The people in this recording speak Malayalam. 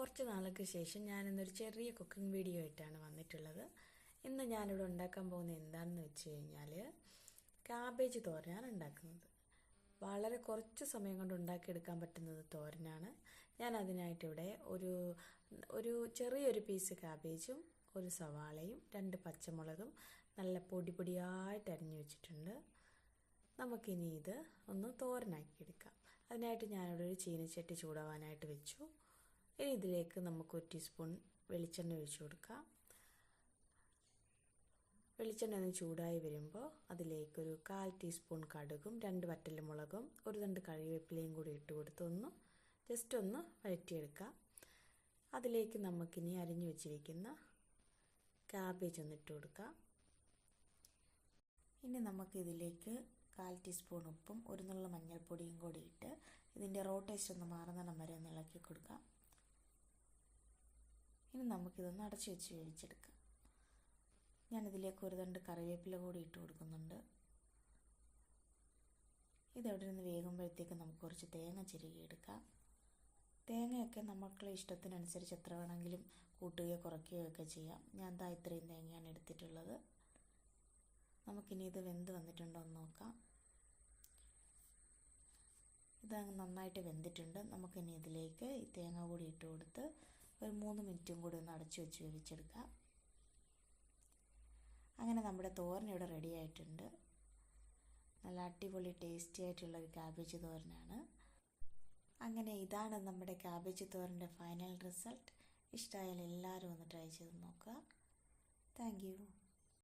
കുറച്ച് നാളുകൾക്ക് ശേഷം ഞാനിന്നൊരു ചെറിയ കുക്കിംഗ് വീഡിയോ ആയിട്ടാണ് വന്നിട്ടുള്ളത്. ഇന്ന് ഞാനിവിടെ ഉണ്ടാക്കാൻ പോകുന്നത് എന്താണെന്ന് വെച്ച് കഴിഞ്ഞാൽ കാബേജ് തോരനാണ് ഉണ്ടാക്കുന്നത്. വളരെ കുറച്ച് സമയം കൊണ്ട് ഉണ്ടാക്കിയെടുക്കാൻ പറ്റുന്നത് തോരനാണ്. ഞാൻ അതിനായിട്ടിവിടെ ഒരു ഒരു ചെറിയൊരു പീസ് കാബേജും ഒരു സവാളയും രണ്ട് പച്ചമുളകും നല്ല പൊടി പൊടിയായിട്ട് അരിഞ്ഞു വെച്ചിട്ടുണ്ട്. നമുക്കിനി ഇത് ഒന്ന് തോരനാക്കിയെടുക്കാം. അതിനായിട്ട് ഞാനിവിടെ ഒരു ചീനച്ചട്ടി ചൂടാവാനായിട്ട് വെച്ചു. ഇനി ഇതിലേക്ക് നമുക്ക് ഒരു ടീസ്പൂൺ വെളിച്ചെണ്ണ ഒഴിച്ചു കൊടുക്കാം. വെളിച്ചെണ്ണ ഒന്ന് ചൂടായി വരുമ്പോൾ അതിലേക്കൊരു കാൽ ടീസ്പൂൺ കടുകും രണ്ട് വറ്റൽമുളകും ഒരു രണ്ട് കറിവേപ്പിലയും കൂടി ഇട്ട് കൊടുത്ത് ഒന്ന് ജസ്റ്റ് ഒന്ന് വഴറ്റിയെടുക്കാം അതിലേക്ക് നമുക്കിനി അരിഞ്ഞു വെച്ചിരിക്കുന്ന ക്യാബേജ് ഒന്ന് ഇട്ട് കൊടുക്കാം. ഇനി നമുക്കിതിലേക്ക് കാൽ ടീസ്പൂൺ ഉപ്പും ഒരു നുള്ള മഞ്ഞൾപ്പൊടിയും കൂടി ഇട്ട് ഇതിന്റെ റോ ടേസ്റ്റ് ഒന്ന് മാറുന്നിടം വരെ ഒന്ന് ഇളക്കി കൊടുക്കാം. നമുക്കിതൊന്ന് അടച്ചു വെച്ച് വേവിച്ചെടുക്കാം. ഞാനിതിലേക്ക് ഒരു രണ്ട് കറിവേപ്പില കൂടി ഇട്ട് കൊടുക്കുന്നുണ്ട്. ഇതെവിടെ നിന്ന് വേകുമ്പോഴത്തേക്ക് നമുക്ക് കുറച്ച് തേങ്ങ ചിരുകിയെടുക്കാം. തേങ്ങയൊക്കെ നമുക്കുള്ള ഇഷ്ടത്തിനനുസരിച്ച് എത്ര വേണമെങ്കിലും കൂട്ടുകയോ കുറയ്ക്കുകയോ ഒക്കെ ചെയ്യാം. ഞാൻ ദാ ഇത്രയും തേങ്ങയാണ് എടുത്തിട്ടുള്ളത്. നമുക്കിനി ഇത് വെന്ത് വന്നിട്ടുണ്ടോ എന്ന് നോക്കാം. ഇത് നന്നായിട്ട് വെന്തിട്ടുണ്ട്. നമുക്കിനി ഇതിലേക്ക് ഈ തേങ്ങ കൂടി ഇട്ട് കൊടുത്ത് ഒരു മൂന്ന് മിനിറ്റും കൂടി ഒന്ന് അടച്ചു വെച്ച് വേവിച്ചെടുക്കാം. അങ്ങനെ നമ്മുടെ തോരൻ ഇവിടെ റെഡി ആയിട്ടുണ്ട്. നല്ല അടിപൊളി ടേസ്റ്റി ആയിട്ടുള്ള ഒരു കാബേജ് തോരനാണ്. അങ്ങനെ ഇതാണ് നമ്മുടെ കാബേജ് തോരന്റെ ഫൈനൽ റിസൾട്ട് ഇഷ്ടമായാൽ എല്ലാവരും ഒന്ന് ട്രൈ ചെയ്ത് നോക്കുക. താങ്ക്